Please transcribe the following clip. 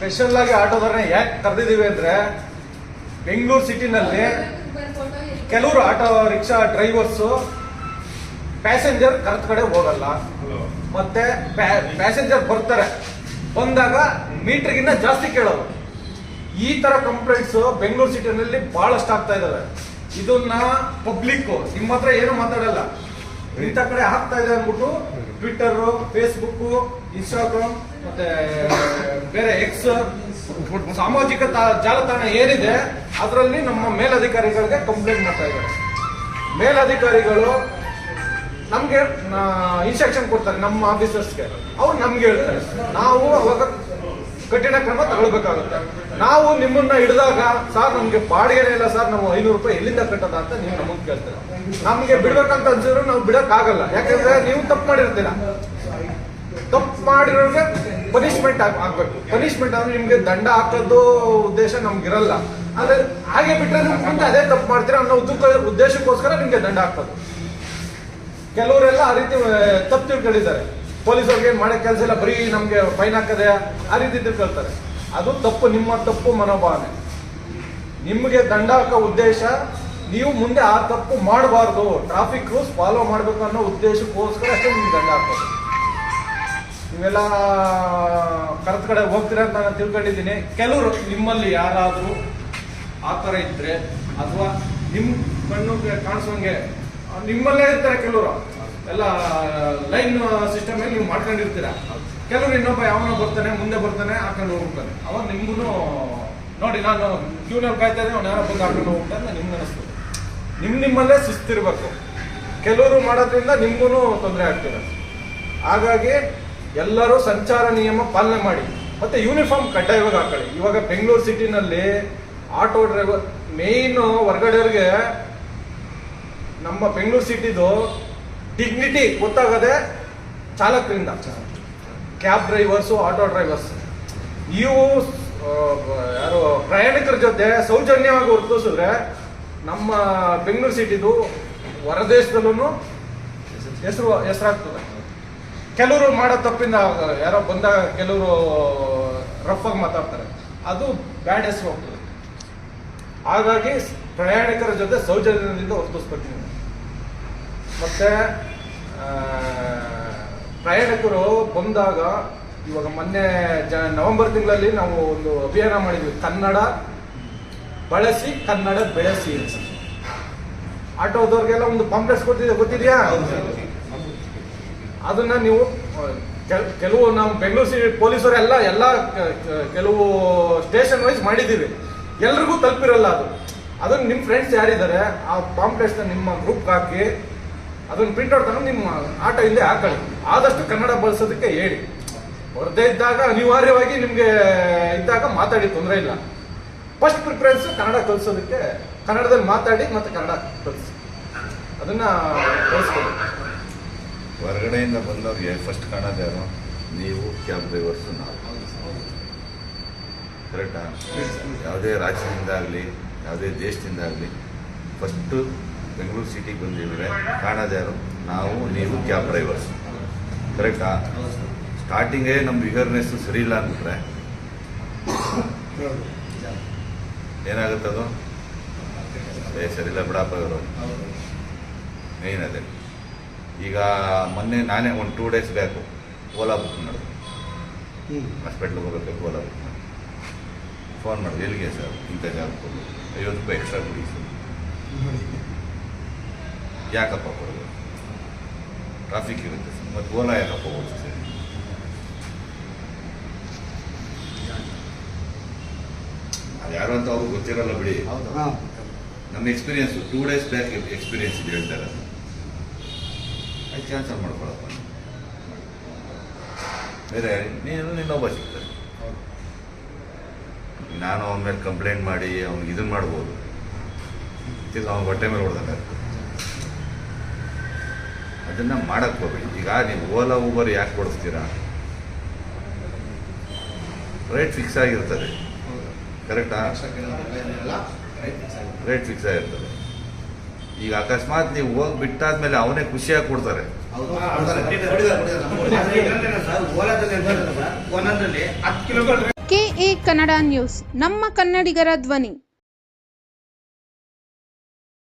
Special ಆಗಿ ಆಟೋದವ್ರನ್ನ ಯಾಕೆ ಕರೆದಿದ್ದೀವಿ ಅಂದ್ರೆ ಬೆಂಗಳೂರು ಸಿಟಿನಲ್ಲಿ ಕೆಲವರು ಆಟೋ ರಿಕ್ಷಾ ಡ್ರೈವರ್ಸು ಪ್ಯಾಸೆಂಜರ್ ಕರೆದ ಕಡೆ ಹೋಗಲ್ಲ. ಮತ್ತೆ ಪ್ಯಾಸೆಂಜರ್ ಬರ್ತಾರೆ. ಬಂದಾಗ ಮೀಟರ್ಗಿನ್ನ ಜಾಸ್ತಿ ಕೇಳೋರು. ಈ ತರ ಕಂಪ್ಲೇಂಟ್ಸ್ ಬೆಂಗಳೂರು ಸಿಟಿನಲ್ಲಿ ಬಹಳಷ್ಟು ಆಗ್ತಾ ಇದಾವೆ. ಇದನ್ನ ಪಬ್ಲಿಕ್ ನಿಮ್ಮ ಹತ್ರ ಏನು ಮಾತಾಡಲ್ಲ. ಇಂಥ ಕಡೆ ಹಾಕ್ತಾ ಇದೆ ಅಂದ್ಬಿಟ್ಟು ಟ್ವಿಟ್ಟರ್ ಫೇಸ್ಬುಕ್ ಇನ್ಸ್ಟಾಗ್ರಾಮ್ ಮತ್ತೆ ಬೇರೆ ಎಕ್ಸ್ ಸಾಮಾಜಿಕ ಜಾಲತಾಣ ಏನಿದೆ ಅದರಲ್ಲಿ ನಮ್ಮ ಮೇಲಧಿಕಾರಿಗಳಿಗೆ ಕಂಪ್ಲೇಂಟ್ ಮಾಡ್ತಾ ಇದ್ದಾರೆ. ಮೇಲಧಿಕಾರಿಗಳು ನಮ್ಗೆ ಇನ್ಸ್ಟ್ರಕ್ಷನ್ ಕೊಡ್ತಾರೆ ನಮ್ಮ ಆಫೀಸರ್ಸ್ಗೆ ಅವ್ರು ನಮ್ಗೆ ಹೇಳ್ತಾರೆ. ನಾವು ಅವಾಗ ಕಠಿಣ ಕ್ರಮ ತಗೊಳ್ಬೇಕಾಗುತ್ತೆ. ನಾವು ನಿಮ್ಮನ್ನ ಹಿಡಿದಾಗ, ಸರ್, ನಮ್ಗೆ ಬಾಡಿಗೆನೇ ಇಲ್ಲ, ಸರ್, ನಾವು ಐನೂರು ರೂಪಾಯಿ ಎಲ್ಲಿಂದ ಕಟ್ಟದ ಅಂತ ನೀವು ನಮಗೆ ಕೇಳ್ತೀರ. ನಮ್ಗೆ ಬಿಡ್ಬೇಕಂತ ಅನ್ಸಿದ್ರು ನಾವು ಬಿಡಕ್ ಆಗಲ್ಲ ಯಾಕಂದ್ರೆ ನೀವು ತಪ್ಪು ಮಾಡಿರ್ತೀರ. ತಪ್ಪು ಮಾಡಿರೋರಿಗೆ ಪನಿಷ್ಮೆಂಟ್ ಆಗ್ಬೇಕು. ಪನಿಷ್ಮೆಂಟ್ ಅಂದ್ರೆ ನಿಮ್ಗೆ ದಂಡ ಹಾಕೋದು ಉದ್ದೇಶ ನಮ್ಗಿರಲ್ಲ. ಅಂದ್ರೆ ಹಾಗೆ ಬಿಟ್ರೆ ನೀವು ಮುಂದೆ ಅದೇ ತಪ್ಪು ಮಾಡ್ತೀರಾ ಅನ್ನೋ ಉದ್ದ- ಉದ್ದೇಶಕ್ಕೋಸ್ಕರ ನಿಮ್ಗೆ ದಂಡ ಹಾಕೋದು ಕೆಲವರೆಲ್ಲ ಆ ರೀತಿ ತಪ್ಪು ತಿಳ್ಕೊಂಡಿದ್ದಾರೆ. ಪೊಲೀಸವ್ರಿಗೆ ಏನ್ ಮಾಡೋ ಕೆಲಸ ಇಲ್ಲ, ಬರೀ ನಮಗೆ ಫೈನ್ ಹಾಕದೆ ಆ ರೀತಿ ತಿಳ್ಕೊಳ್ತಾರೆ ಅದು ತಪ್ಪು, ನಿಮ್ಮ ತಪ್ಪು ಮನೋಭಾವನೆ. ನಿಮಗೆ ದಂಡ ಹಾಕೋ ಉದ್ದೇಶ, ನೀವು ಮುಂದೆ ಆ ತಪ್ಪು ಮಾಡಬಾರ್ದು ಟ್ರಾಫಿಕ್ ರೂಲ್ಸ್ ಫಾಲೋ ಮಾಡಬೇಕು ಅನ್ನೋ ಉದ್ದೇಶಕ್ಕೋಸ್ಕರ ಅಷ್ಟೇ ನಿಮ್ಗೆ ದಂಡ ಹಾಕೋದು. ನೀವೆಲ್ಲ ಕರೆದ ಕಡೆ ಹೋಗ್ತೀರಾ ಅಂತ ನಾನು ತಿಳ್ಕೊಂಡಿದ್ದೀನಿ. ಕೆಲವರು ನಿಮ್ಮಲ್ಲಿ ಯಾರಾದರೂ ಆ ಥರ ಇದ್ದರೆ ಅಥವಾ ನಿಮ್ಮ ಕಣ್ಣು ಕಾಣಿಸೋಂಗೆ, ನಿಮ್ಮಲ್ಲೇ ಇರ್ತಾರೆ ಕೆಲವರು. ಎಲ್ಲ ಲೈನ್ ಸಿಸ್ಟಮ್ ನೀವು ಮಾಡ್ಕೊಂಡಿರ್ತೀರ? ಕೆಲವರು ಇನ್ನೊಬ್ಬ ಯಾವನೋ ಬರ್ತಾನೆ, ಮುಂದೆ ಬರ್ತಾನೆ ಹಾಕೊಂಡು ಹೋಗ್ತಾನೆ ಅವಾಗ ನಿಮ್ಗೂ ನೋಡಿ, ನಾನು ಕ್ಯೂನಲ್ಲಿ ಕಾಯ್ತಾ ಇದ್ದೆ ಅವ್ನು ಯಾರೋ ಬಂದು ಹಾಕೊಂಡು ಹೋಗ್ತಾನೆ ನಿಮ್ಗೆ ಅನಿಸ್ತದೆ ನಿಮ್ ನಿಮ್ಮಲ್ಲೇ ಸುಸ್ತಿರ್ಬೇಕು. ಕೆಲವರು ಮಾಡೋದ್ರಿಂದ ನಿಮ್ಗೂ ತೊಂದರೆ ಆಗ್ತಿದೆ ಹಾಗಾಗಿ ಎಲ್ಲರೂ ಸಂಚಾರ ನಿಯಮ ಪಾಲನೆ ಮಾಡಿ. ಮತ್ತೆ ಯೂನಿಫಾರ್ಮ್ ಕಡ್ಡಾಯವಾಗಿ ಹಾಕೊಳ್ಳಿ. ಇವಾಗ ಬೆಂಗಳೂರು ಸಿಟಿನಲ್ಲಿ ಆಟೋ ಡ್ರೈವರ್ ಮೇಯ್ನು ಹೊರಗಡೆಯವ್ರಿಗೆ ನಮ್ಮ ಬೆಂಗಳೂರು ಸಿಟಿದು ಡಿಗ್ನಿಟಿ ಗೊತ್ತಾಗದೆ ಚಾಲಕರಿಂದ. ಕ್ಯಾಬ್ ಡ್ರೈವರ್ಸು ಆಟೋ ಡ್ರೈವರ್ಸ್ ಇವು ಯಾರು, ಪ್ರಯಾಣಿಕರ ಜೊತೆ ಸೌಜನ್ಯವಾಗಿ ವರ್ತಿಸಿದ್ರೆ ನಮ್ಮ ಬೆಂಗಳೂರು ಸಿಟಿದು ಹೊರದೇಶದಲ್ಲೂ ಹೆಸರು, ಹೆಸರಾಗ್ತದೆ. ಕೆಲವರು ಮಾಡೋ ತಪ್ಪಿಂದ ಯಾರೋ ಬಂದಾಗ ಕೆಲವರು ರಫ್ ಆಗಿ ಮಾತಾಡ್ತಾರೆ. ಅದು ಬ್ಯಾಡ್ ಹೆಸರು ಹೋಗ್ತದೆ ಹಾಗಾಗಿ ಪ್ರಯಾಣಿಕರ ಜೊತೆ ಸೌಜನ್ಯದಿಂದ ವರ್ತಿಸ್ಬೇಕು ನೀವು ಮತ್ತೆ ಪ್ರಯಾಣಿಕರು ಬಂದಾಗ ಇವಾಗ ಮೊನ್ನೆ ಜ, ನವೆಂಬರ್ ತಿಂಗಳಲ್ಲಿ ನಾವು ಒಂದು ಅಭಿಯಾನ ಮಾಡಿದ್ವಿ, ಕನ್ನಡ ಬಳಸಿ, ಕನ್ನಡ ಬೆಳೆಸಿ ಆಟೋದವ್ರಿಗೆಲ್ಲ ಒಂದು ಪಾಂಪ್ಲೆಟ್ಸ್ ಕೊಟ್ಟಿದೆ ಗೊತ್ತಿದೆಯಾ? ಅದನ್ನ ನೀವು ಕೆಲ್- ಕೆಲವು ನಾವು ಬೆಂಗಳೂರು ಸಿಟಿ ಪೊಲೀಸರು ಎಲ್ಲ ಕ- ಕೆಲವು ಸ್ಟೇಷನ್ ವೈಸ್ ಮಾಡಿದ್ದೀವಿ. ಎಲ್ರಿಗೂ ತಲುಪಿರಲ್ಲ ಅದು. ಅದನ್ನ ನಿಮ್ಮ ಫ್ರೆಂಡ್ಸ್ ಯಾರಿದ್ದಾರೆ, ಆ ಪಾಂಪ್ಲೆಟ್ಸ್ನ ನಿಮ್ಮ ಗ್ರೂಪ್ ಹಾಕಿ ಅದನ್ನ ಪ್ರಿಂಟ್ಔಟ್ ತಗೊಂಡು ನಿಮ್ಮ ಆಟ ಇಲ್ಲೇ ಹಾಕೊಳ್ಳಿ. ಆದಷ್ಟು ಕನ್ನಡ ಬಳಸೋದಕ್ಕೆ ಹೇಳಿ. ಹೊರದೇ ಇದ್ದಾಗ ಅನಿವಾರ್ಯವಾಗಿ ನಿಮಗೆ ಇದ್ದಾಗ ಮಾತಾಡಿ ತೊಂದರೆ ಇಲ್ಲ. ಫಸ್ಟ್ ಪ್ರಿಫರೆನ್ಸ್ ಕನ್ನಡ ಕಲಿಸೋದಕ್ಕೆ ಕನ್ನಡದಲ್ಲಿ ಮಾತಾಡಿ ಮತ್ತೆ ಕನ್ನಡ ಕಲಿಸಿ. ಅದನ್ನ ಕಲಿಸ್ಕೊಳ್ಳಿ ಹೊರಗಡೆಯಿಂದ ಬಂದವ್ರಿಗೆ ಫಸ್ಟ್ ಕಾಣೋದೇ ಯಾರು? ನೀವು ಕ್ಯಾಬ್ ಡ್ರೈವರ್ಸ್ ನಾವು. ಕರೆಕ್ಟಾ ಯಾವುದೇ ರಾಜ್ಯದಿಂದ ಆಗಲಿ ಯಾವುದೇ ದೇಶದಿಂದ ಆಗಲಿ ಫಸ್ಟು ಬೆಂಗಳೂರು ಸಿಟಿಗೆ ಕಾಣದೇ ಯಾರು ನಾವು ನೀವು ಕ್ಯಾಬ್ ಡ್ರೈವರ್ಸ್ ಕರೆಕ್ಟಾ ಸ್ಟಾರ್ಟಿಂಗೇ ನಮ್ಮ ವಿಗರ್ನೆಸ್ ಸರಿ ಇಲ್ಲ ಅಂದ್ಬಿಟ್ರೆ. ಏನಾಗುತ್ತದು ಸರಿ ಇಲ್ಲ ಬಿಡಪ್ಪ ಇವರು. ಮೇಯ್ನ್ ಅದೇ. ಈಗ ಮೊನ್ನೆ ನಾನೇ ಒಂದು two days back Ola book ಮಾಡಿದೆ. ಹಾಸ್ಪಿಟ್ಲಿಗೆ ಹೋಗಬೇಕು ಓಲಾ ಬುಕ್ ಮಾಡಿ ಫೋನ್ ಮಾಡಿದೆ, ಎಲ್ಲಿಗೆ ಸರ್? ಇಂಥ ಜಾಗಕ್ಕೆ ಹೋಗಿ ಐವತ್ತು ರೂಪಾಯಿ ಎಕ್ಸ್ಟ್ರಾ ಕೊಡಿ ಸರ್. ಯಾಕಪ್ಪ ಕೊಡೋದು? ಟ್ರಾಫಿಕ್ ಇರುತ್ತೆ ಸರ್. ಮತ್ತು ಓಲಾ ಯಾಕಪ್ಪ ಹೋಗುತ್ತೆ ಸರ್? ಅದು ಯಾರು ಅಂತ ಅವ್ರಿಗೆ ಗೊತ್ತಿರಲ್ಲ ಬಿಡಿ. ನಮ್ಮ experience two days back experience ಇದೆ ಹೇಳ್ತಾರೆ. ಅದು ಕ್ಯಾನ್ಸಲ್ ಮಾಡ್ಕೊಳಪ್ಪ ಬೇರೆ ನೀನು ಇನ್ನೊಬ್ಬ ಸಿಗ್ತಾರೆ. ನಾನು ಅವನ ಮೇಲೆ ಕಂಪ್ಲೇಂಟ್ ಮಾಡಿ ಅವ್ನಿಗೆ ಇದನ್ನ ಮಾಡ್ಬೋದು. ತಿರ್ಗ ಅವ್ನ ಬಟ್ಟೆ ಮೇಲೆ ಹೊಡೆದಾಗ ಅದನ್ನ ಮಾಡಕ್ಕೆ ಹೋಗ್ಬೇಡಿ. ಈಗ ನೀವು ಓಲಾ ಊಬರ್ ಯಾಕೆ ಕೊಡಿಸ್ತೀರಾ ರೇಟ್ ಫಿಕ್ಸ್ ಆಗಿರ್ತದೆ. ಕರೆಕ್ಟಾ ರೇಟ್ ಫಿಕ್ಸ್ ಆಗಿರ್ತದೆ. ಈಗ ಅಕಸ್ಮಾತ್ ನೀವು ಹೋಗಿ ಬಿಟ್ಟಾದ್ಮೇಲೆ ಅವನೇ ಖುಷಿಯಾಗಿ ಕೊಡ್ತಾರೆ. ಕೆ ಎ ಹತ್ತು ಕಿಲೋಮೀಟರ್ ಕನ್ನಡ ನ್ಯೂಸ್ ನಮ್ಮ ಕನ್ನಡಿಗರ ಧ್ವನಿ.